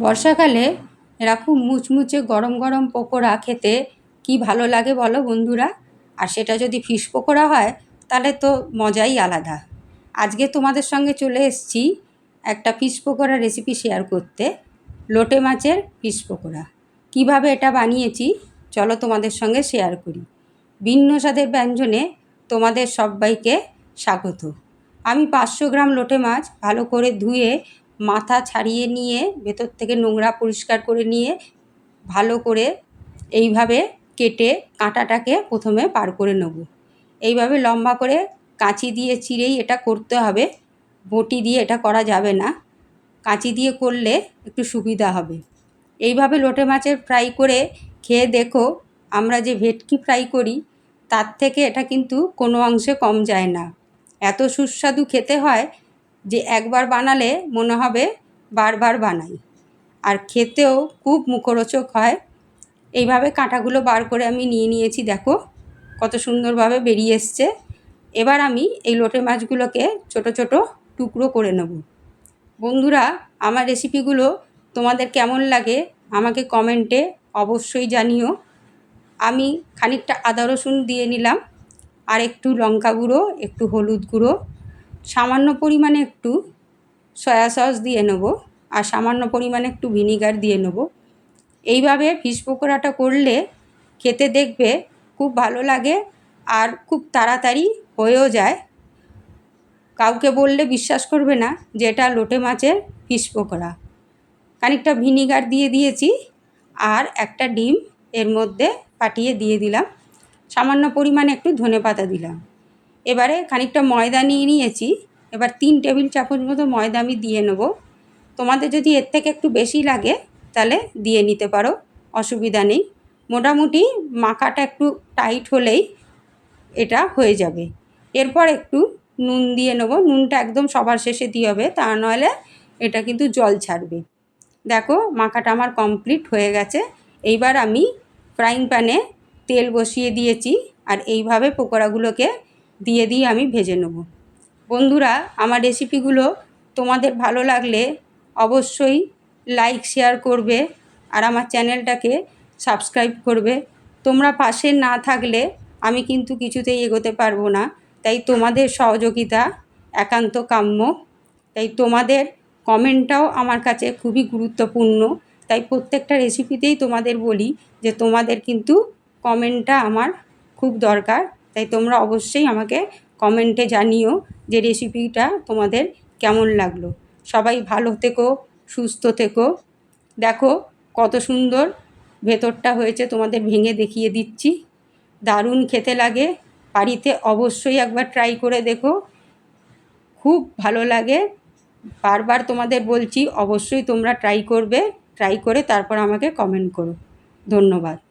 বর্ষাকালে এরকম মুচমুচে গরম গরম পকোড়া খেতে কী ভালো লাগে বলো বন্ধুরা? আর সেটা যদি ফিশ পকোড়া হয়, তাহলে তো মজাই আলাদা। আজকে তোমাদের সঙ্গে চলে এসেছি একটা ফিশ পকোড়া রেসিপি শেয়ার করতে, লোটে মাছের ফিশ পকোড়া। কীভাবে এটা বানিয়েছি, চলো তোমাদের সঙ্গে শেয়ার করি। ভিন্ন স্বাদের ব্যঞ্জনে তোমাদের সবাইকে স্বাগত। আমি পাঁচশো গ্রাম লোটে মাছ ভালো করে ধুয়ে মাথা ছাড়িয়ে নিয়ে, ভেতর থেকে নোংরা পরিষ্কার করে নিয়ে ভালো করে এইভাবে কেটে কাঁটাটাকে প্রথমে পার করে নেব। এইভাবে লম্বা করে কাঁচি দিয়ে চিরেই এটা করতে হবে। বটি দিয়ে এটা করা যাবে না। কাঁচি দিয়ে করলে একটু সুবিধা হবে। এইভাবে লোটে মাছের ফ্রাই করে খেয়ে দেখো, আমরা যে ভেটকি ফ্রাই করি, তার থেকে এটা কিন্তু কোনো অংশে কম যায় না। এত সুস্বাদু খেতে হয় যে একবার বানালে মনে হবে বারবার বানাই। আর খেতেও খুব মুখরোচক হয়। এইভাবে কাঁটাগুলো বার করে আমি নিয়ে নিয়েছি, দেখো কত সুন্দরভাবে বেরিয়ে এসছে। এবার আমি এই লোটে মাছগুলোকে ছোট ছোট টুকরো করে নেব। বন্ধুরা, আমার রেসিপিগুলো তোমাদের কেমন লাগে আমাকে কমেন্টে অবশ্যই জানিও। আমি খানিকটা আদা রসুন দিয়ে নিলাম, আর একটু লঙ্কা গুঁড়ো, একটু হলুদ গুঁড়ো সামান্য পরিমাণে একটু সয়া সস দিয়ে নেব আর সামান্য পরিমাণে একটু ভিনিগার দিয়ে নেব। এইভাবে ফিশ পকোড়াটা করলে খেতে দেখবে খুব ভালো লাগে আর খুব তাড়াতাড়ি হয়েও যায়। কাউকে বললে বিশ্বাস করবে না যে এটা লোটে মাছের ফিশ পকোড়া। খানিকটা ভিনিগার দিয়ে দিয়েছি আর একটা ডিম এর মধ্যে পাঠিয়ে দিয়ে দিলাম। সামান্য পরিমাণে একটু ধনে পাতা দিলাম। এবারে খানিকটা ময়দা নিয়ে নিয়েছি। এবার তিন টেবিল চামচ মতো ময়দা আমি দিয়ে নেব। তোমাদের যদি এর থেকে একটু বেশি লাগে, তাহলে দিয়ে নিতে পারো, অসুবিধা নেই। মোটামুটি মাখাটা একটু টাইট হলেই এটা হয়ে যাবে। এরপর একটু নুন দিয়ে নেব। নুনটা একদম সবার শেষে দিয়ে হবে, তা নাহলে এটা কিন্তু জল ছাড়বে। দেখো, মাখাটা আমার কমপ্লিট হয়ে গেছে। এইবার আমি ফ্রাইং প্যানে তেল বসিয়ে দিয়েছি। আর এইভাবে পকোড়াগুলোকে দিয়ে দিয়ে আমি ভেজে নেব। বন্ধুরা, আমার রেসিপিগুলো তোমাদের ভালো লাগলে অবশ্যই লাইক শেয়ার করবে আর আমার চ্যানেলটাকে সাবস্ক্রাইব করবে। তোমরা পাশে না থাকলে আমি কিন্তু কিছুতেই এগোতে পারব না। তাই তোমাদের সহযোগিতা একান্ত কাম্য। তাই তোমাদের কমেন্টটাও আমার কাছে খুবই গুরুত্বপূর্ণ। তাই প্রত্যেকটা রেসিপিতেই তোমাদের বলি যে তোমাদের কিন্তু কমেন্টটা আমার খুব দরকার। তাই তোমরা অবশ্যই আমাকে কমেন্টে জানিও যে রেসিপিটা তোমাদের কেমন লাগল। সবাই ভালো থেকো, সুস্থ থেকো। দেখো কত সুন্দর ভেতরটা হয়েছে, তোমাদের ভেঙে দেখিয়ে দিচ্ছি। দারুণ খেতে লাগে, বাড়িতে অবশ্যই একবার ট্রাই করে দেখো। খুব ভালো লাগে। বারবার তোমাদের বলছি, অবশ্যই তোমরা ট্রাই করবে ট্রাই করে তারপর আমাকে কমেন্ট করো। ধন্যবাদ।